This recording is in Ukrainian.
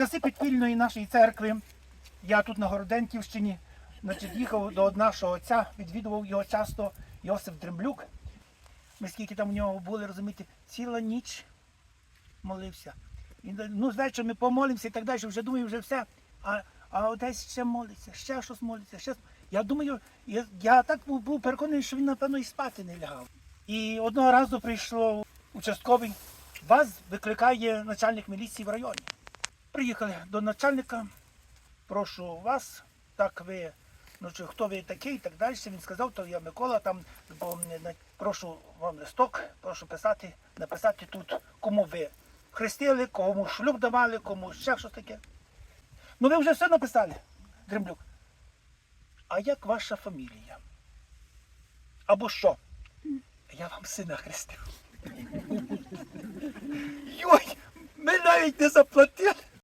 Часи підпільної нашої церкви, я тут на Городенківщині, значить, їхав до нашого отця, відвідував його часто, Йосип Дремблюк. Ми скільки там у нього були, розумієте, ціла ніч молився. І, ну, звечора ми помолимося і так далі, вже думаю, вже все. А, а десь ще молиться, ще щось молиться, ще. Я думаю, я, я так був, був переконаний, що він, напевно, і спати не лягав. І одного разу прийшло участковий, вас викликає начальник міліції в районі. Приїхали до начальника, прошу вас, так ви, ну чи хто ви такий і так далі. Він сказав, то я Микола, там бо, прошу вам листок, прошу писати, написати тут, кому ви хрестили, кому шлюб давали, кому ще щось таке. Ну ви вже все написали, Дремблюк. А як ваша фамілія? Або що? Я вам сина хрестив. Йой, ми навіть не заплатили.